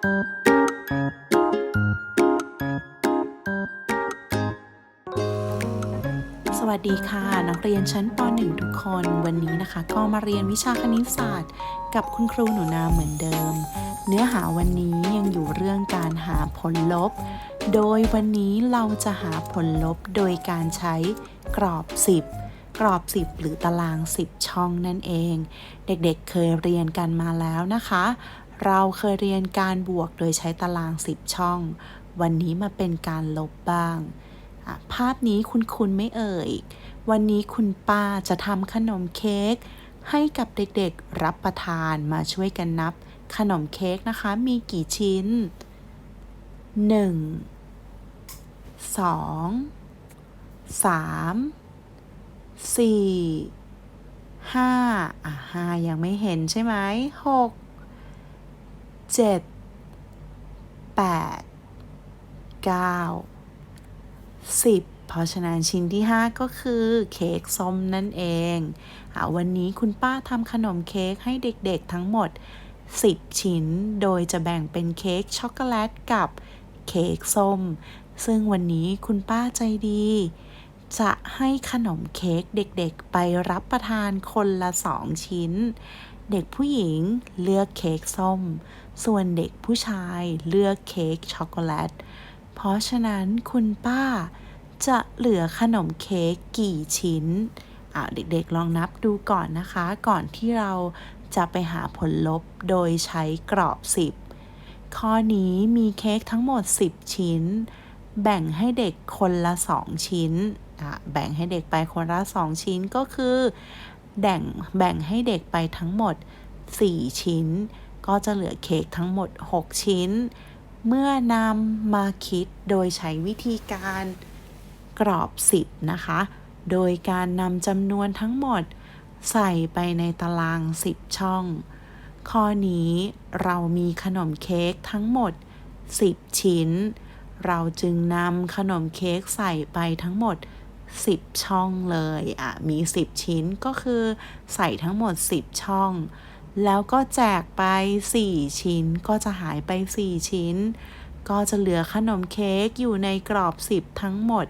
สวัสดีค่ะ นักเรียนชั้นป .1 ทุกคนวันนี้นะคะ ก็มาเรียนวิชาคณิตศาสตร์ กับคุณครูหนูนาเหมือนเดิม เนื้อหาวันนี้ยังอยู่เรื่องการหาผลลบ โดยวันนี้เราจะหาผลลบโดยการใช้กรอบ 10 กรอบ 10 หรือตาราง 10 ช่องนั่นเอง เด็กๆเคยเรียนกันมาแล้วนะคะ เราเคยเรียนการบวกโดยใช้ตาราง 10 ช่อง วันนี้มาเป็นการลบบ้าง ภาพนี้คุณคุณไม่เอ่ย วันนี้คุณป้าจะทำขนมเค้กให้กับเด็กๆรับประทานมาช่วยกันนับ ขนมเค้กนะคะ มีกี่ชิ้น 1 2 3 4 5อะ5ยังไม่เห็นใช่ไหม6 7 8 9 10เพราะฉะนั้นชิ้นที่ 5 ก็คือเค้กส้มนั่นเองอาวันนี้คุณป้าทำขนมเค้กให้เด็กๆทั้งหมด 10 ชิ้น โดยจะแบ่งเป็นเค้กช็อกโกแลตกับเค้กส้ม ซึ่งวันนี้คุณป้าใจดี จะให้ขนมเค้กเด็กๆไปรับประทานคนละ 2 ชิ้น เด็กผู้หญิงเลือกเค้กส้ม ส่วนเด็กผู้ชายเลือกเค้กช็อกโกแลต เพราะฉะนั้นคุณป้าจะเหลือขนมเค้กกี่ชิ้นอ่าเด็กๆลองนับดูก่อนนะคะ ก่อนที่เราจะไปหาผลลบโดยใช้กรอบ 10 ข้อนี้มีเค้กทั้งหมด 10 ชิ้น แบ่งให้เด็กคนละ 2 ชิ้น แบ่งให้เด็กไปคนละ 2 ชิ้นก็คือแบ่งแบ่งให้เด็กไปทั้งหมด 4 ชิ้น ก็จะเหลือเค้กทั้งหมด 6 ชิ้น เมื่อนำมาคิดโดยใช้วิธีการกรอบ 10 นะคะ โดยการนำจำนวนทั้งหมดใส่ไปในตาราง 10 ช่อง ข้อนี้เรามีขนมเค้กทั้งหมด 10 ชิ้น เราจึงนำขนมเค้กใส่ไปทั้งหมด 10 ช่องเลย อะ มี 10 ชิ้นก็คือใส่ทั้งหมด 10 ช่อง แล้วก็แจกไป 4 ชิ้นก็จะหายไป 4 ชิ้น ก็จะเหลือขนมเค้กอยู่ในกรอบ 10 ทั้งหมด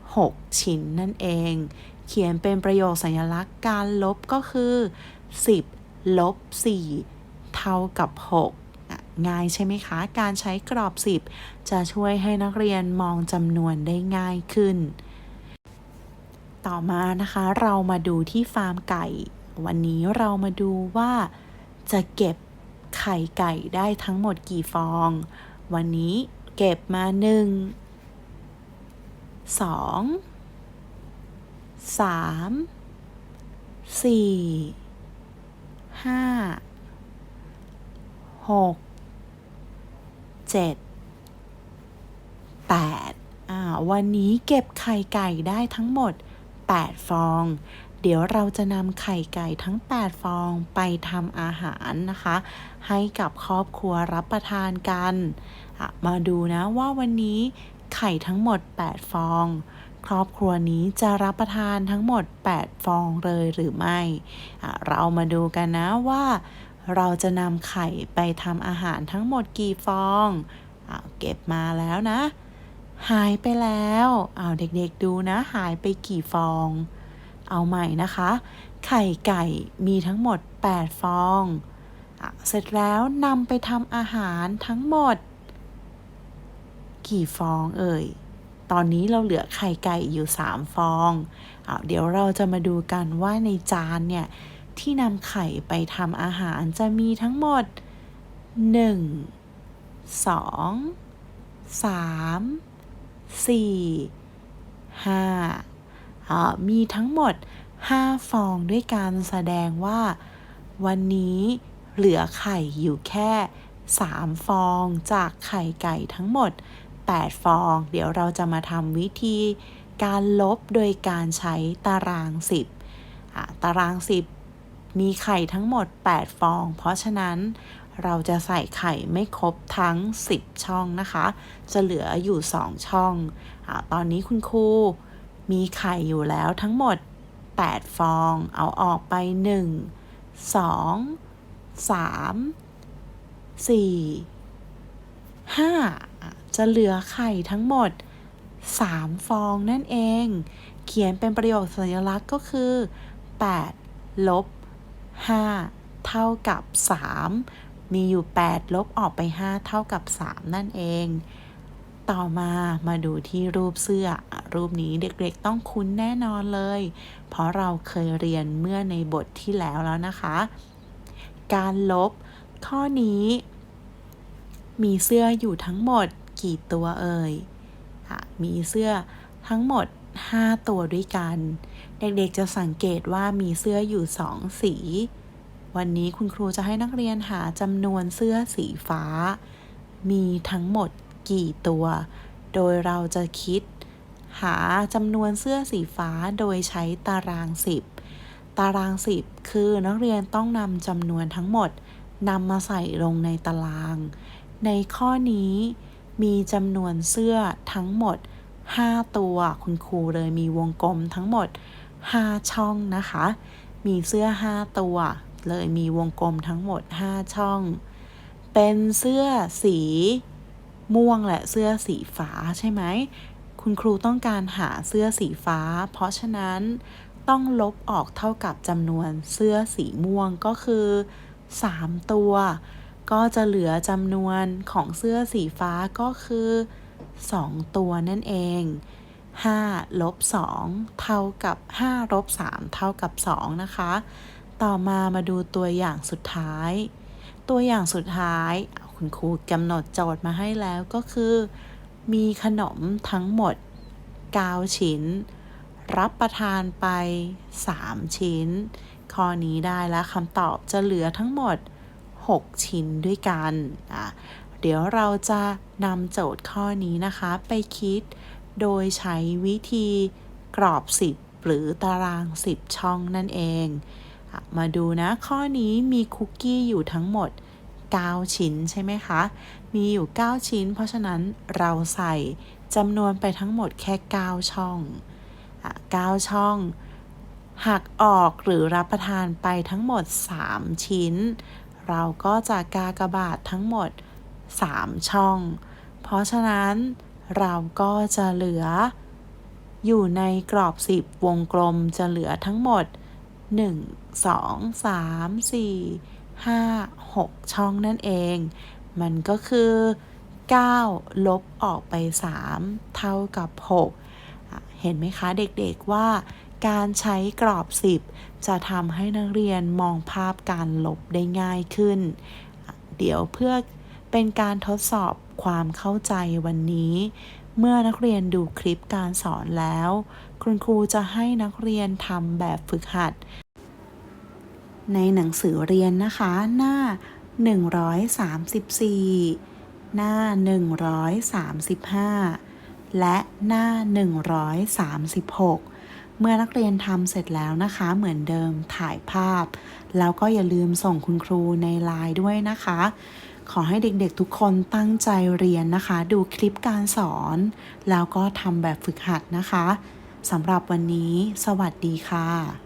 6 ชิ้นนั่นเอง เขียนเป็นประโยคสัญลักษณ์การลบก็คือ 10 ลบ 4 เท่ากับ 6ง่ายใช่ไหมคะ การใช้กรอบ 10 จะช่วยให้นักเรียนมองจำนวนได้ง่ายขึ้น ต่อมานะคะ เรามาดูที่ฟาร์มไก่ วันนี้เรามาดูว่าจะเก็บไข่ไก่ได้ทั้งหมดกี่ฟอง วันนี้เก็บมาหนึ่งสองสามสี่ห้าหกเจ็ดแปดอ่าวันนี้เก็บไข่ไก่ได้ทั้งหมด 8 ฟอง เดี๋ยวเราจะนำไข่ไก่ทั้ง 8 ฟองไปทำอาหารนะคะ ให้กับครอบครัวรับประทานกัน มาดูนะว่าวันนี้ไข่ทั้งหมด 8 ฟอง ครอบครัวนี้จะรับประทานทั้งหมด 8 ฟองเลยหรือไม่ เรามาดูกันนะว่า เราจะนำไข่ไปทำอาหารทั้งหมดกี่ฟองอาเก็บมาแล้วนะ หายไปแล้วเอาเด็กๆดูนะ หายไปกี่ฟอง เอาใหม่นะคะ ไข่ไก่มีทั้งหมด 8 ฟอง เสร็จแล้วนำไปทำอาหารทั้งหมด กี่ฟองเอ่ย ตอนนี้เราเหลือไข่ไก่อยู่ 3 ฟองเอเดี๋ยวเราจะมาดูกันว่าในจานเนี่ย ที่นำไข่ไปทำอาหารจะมีทั้งหมด 1 2 3 4 5 มีทั้งหมด 5 ฟองด้วยกันแสดงว่า วันนี้เหลือไข่อยู่แค่ 3 ฟองจากไข่ไก่ทั้งหมด 8 ฟอง เดี๋ยวเราจะมาทำวิธีการลบโดยการใช้ตาราง 10 ตาราง 10 มีไข่ทั้งหมด 8 ฟอง เพราะฉะนั้นเราจะใส่ไข่ไม่ครบทั้ง 10 ช่องนะคะ จะเหลืออยู่ 2 ช่องอตอนนี้คุณครู มีไข่อยู่แล้วทั้งหมด 8 ฟอง เอาออกไป 1 2 3 4 5 จะเหลือไข่ทั้งหมด 3 ฟองนั่นเอง เขียนเป็นประโยคสัญลักษณ์ก็คือ 8 ลบ 5 เท่ากับ 3 มีอยู่ 8 ลบออกไป 5 เท่ากับ 3 นั่นเอง ต่อมามาดูที่รูปเสื้อ รูปนี้เด็กๆต้องคุ้นแน่นอนเลย เพราะเราเคยเรียนเมื่อในบทที่แล้วแล้วนะคะ การลบ ข้อนี้ มีเสื้ออยู่ทั้งหมดกี่ตัวเอ่ยมีเสื้อทั้งหมด 5 ตัวด้วยกัน เด็กๆจะสังเกตว่ามีเสื้ออยู่ 2 สี วันนี้คุณครูจะให้นักเรียนหาจำนวนเสื้อสีฟ้า มีทั้งหมด กี่ตัว โดยเราจะคิด หาจำนวนเสื้อสีฟ้าโดยใช้ตาราง 10 ตาราง 10 คือนักเรียนต้องนำจำนวนทั้งหมดนำมาใส่ลงในตาราง ในข้อนี้มีจำนวนเสื้อทั้งหมด 5 ตัว คุณครูเลยมีวงกลมทั้งหมด 5 ช่องนะคะ มีเสื้อ 5 ตัว เลยมีวงกลมทั้งหมด 5 ช่อง เป็นเสื้อสี ม่วงและเสื้อสีฟ้าใช่ไหม คุณครูต้องการหาเสื้อสีฟ้า เพราะฉะนั้นต้องลบออกเท่ากับจำนวนเสื้อสีม่วงก็คือ 3 ตัว ก็จะเหลือจำนวนของเสื้อสีฟ้าก็คือ 2 ตัวนั่นเอง5ลบ2เท่ากับ5ลบ3เท่ากับ 2 นะคะ ต่อมามาดูตัวอย่างสุดท้าย ตัวอย่างสุดท้าย คุณครูกำหนดโจทย์มาให้แล้วก็คือ มีขนมทั้งหมด 9 ชิ้น รับประทานไป 3 ชิ้น ข้อนี้ได้แล้วคำตอบจะเหลือทั้งหมด 6 ชิ้นด้วยกันอะเดี๋ยวเราจะนำโจทย์ข้อนี้นะคะ ไปคิดโดยใช้วิธีกรอบ 10 หรือตาราง 10 ช่องนั่นเอง มาดูนะ ข้อนี้มีคุกกี้อยู่ทั้งหมด 9 ชิ้นใช่ไหมคะ มีอยู่ 9 ชิ้น เพราะฉะนั้นเราใส่จำนวนไปทั้งหมดแค่ 9 ช่องอ9ช่องหักออกหรือรับประทานไปทั้งหมด 3 ชิ้น เราก็จะกากบาททั้งหมด 3 ช่อง เพราะฉะนั้นเราก็จะเหลือ อยู่ในกรอบ 10 วงกลมจะเหลือทั้งหมด 1 2 3 4 5 6 ช่องนั่นเอง มันก็คือ 9 ลบออกไป 3 เท่ากับ 6 เห็นไหมคะเด็กๆว่าการใช้กรอบ 10 จะทำให้นักเรียนมองภาพการลบได้ง่ายขึ้น เดี๋ยวเพื่อเป็นการทดสอบความเข้าใจวันนี้ เมื่อนักเรียนดูคลิปการสอนแล้ว คุณครูจะให้นักเรียนทำแบบฝึกหัด ในหนังสือเรียนนะคะ หน้า 134 หน้า 135 และหน้า 136เมื่อนักเรียนทำเสร็จแล้วนะคะ เหมือนเดิมถ่ายภาพ แล้วก็อย่าลืมส่งคุณครูในไลน์ด้วยนะคะ ขอให้เด็กๆทุกคนตั้งใจเรียนนะคะ ดูคลิปการสอน แล้วก็ทำแบบฝึกหัดนะคะสำหรับวันนี้ สวัสดีค่ะ